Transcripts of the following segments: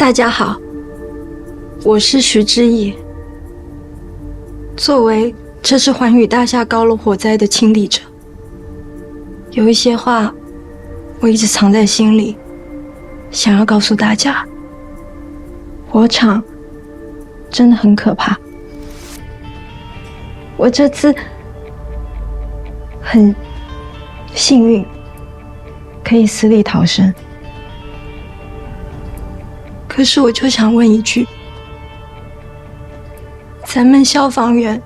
大家好，我是徐之意。作为这次环宇大厦高楼火灾的亲历者，有一些话我一直藏在心里，想要告诉大家。火场真的很可怕。我这次很幸运，可以死里逃生。可是我就想问一句：咱们消防员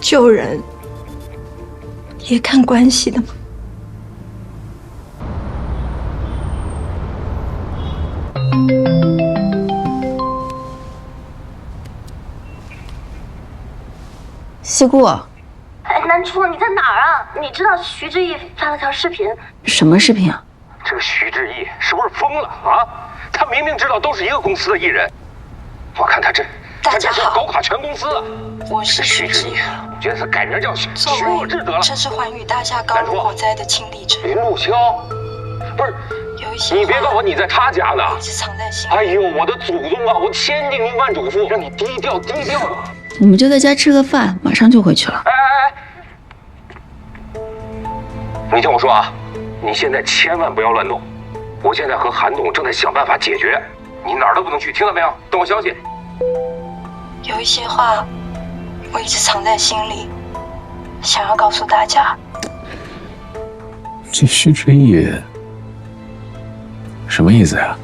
救人也看关系的吗？西姑，哎，南初，你在哪儿啊？你知道徐志毅发了条视频？什么视频啊？这个徐志毅是不是疯了啊？他明明知道都是一个公司的艺人，我看他这，大家好，搞垮全公司。我是徐志毅，我觉得他改名叫徐徐若智得了。这是环宇大厦高楼火灾的亲历者。林路潇，不是，有一些你别告诉我你在他家呢。一直藏在心。哎呦，我的祖宗啊！我千叮咛万嘱咐，让你低调低调。我们就在家吃个饭，马上就回去了。哎哎哎！你听我说啊，你现在千万不要乱动。我现在和韩董正在想办法解决，你哪儿都不能去，听到没有？等我消息。有一些话我一直藏在心里，想要告诉大家。这徐志毅什么意思呀？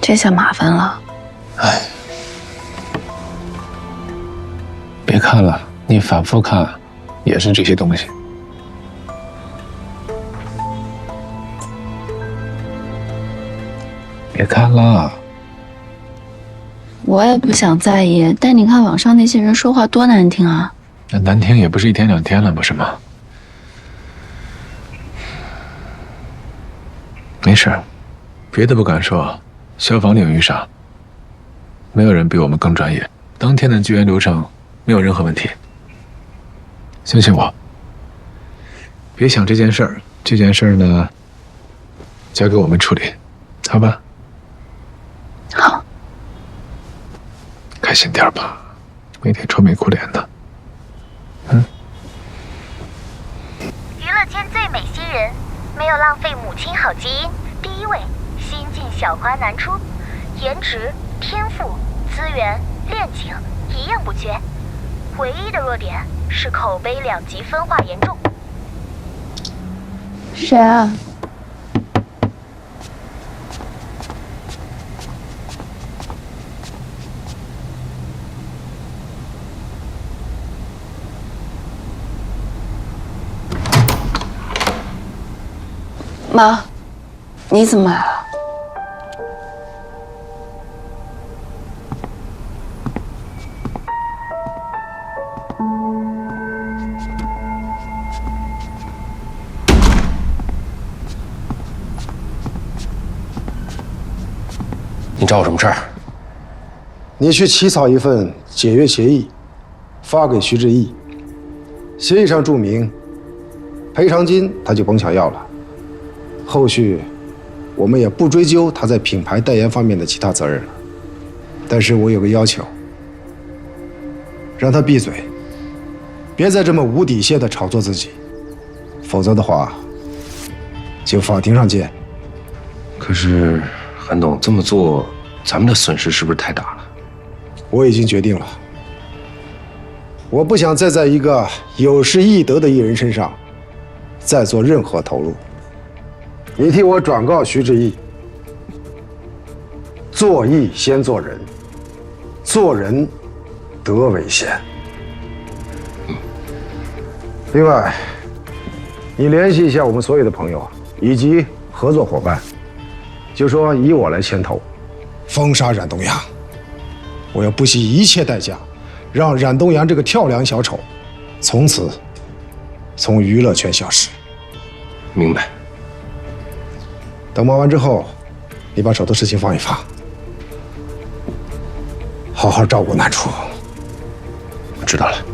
这下麻烦了。哎。别看了，你反复看，也是这些东西。别看了，我也不想在意，但你看网上那些人说话多难听啊！那难听也不是一天两天了，不是吗？没事，别的不敢说，消防领域上，没有人比我们更专业。当天的救援流程。没有任何问题，相信我。别想这件事儿，这件事儿呢，交给我们处理，好吧？好，开心点吧，每天愁眉苦脸的。嗯。娱乐圈最美新人，没有浪费母亲好基因，第一位，新晋小花男出，颜值、天赋、资源、恋情一样不缺。唯一的弱点是口碑两极分化严重。谁啊？妈，你怎么来了？你找我什么事儿？你去起草一份解约协议，发给徐志毅。协议上注明，赔偿金他就甭想要了。后续我们也不追究他在品牌代言方面的其他责任了。但是我有个要求，让他闭嘴，别再这么无底线的炒作自己，否则的话，就法庭上见。可是。韩董这么做，咱们的损失是不是太大了？我已经决定了，我不想再在一个有失易得的艺人身上再做任何投入。你替我转告徐志毅，做义先做人，做人得为先。另外，你联系一下我们所有的朋友以及合作伙伴。就说以我来牵头，封杀冉东阳，我要不惜一切代价，让冉东阳这个跳梁小丑，从此从娱乐圈消失。明白。等忙完之后，你把手头事情放一放，好好照顾南楚。我知道了。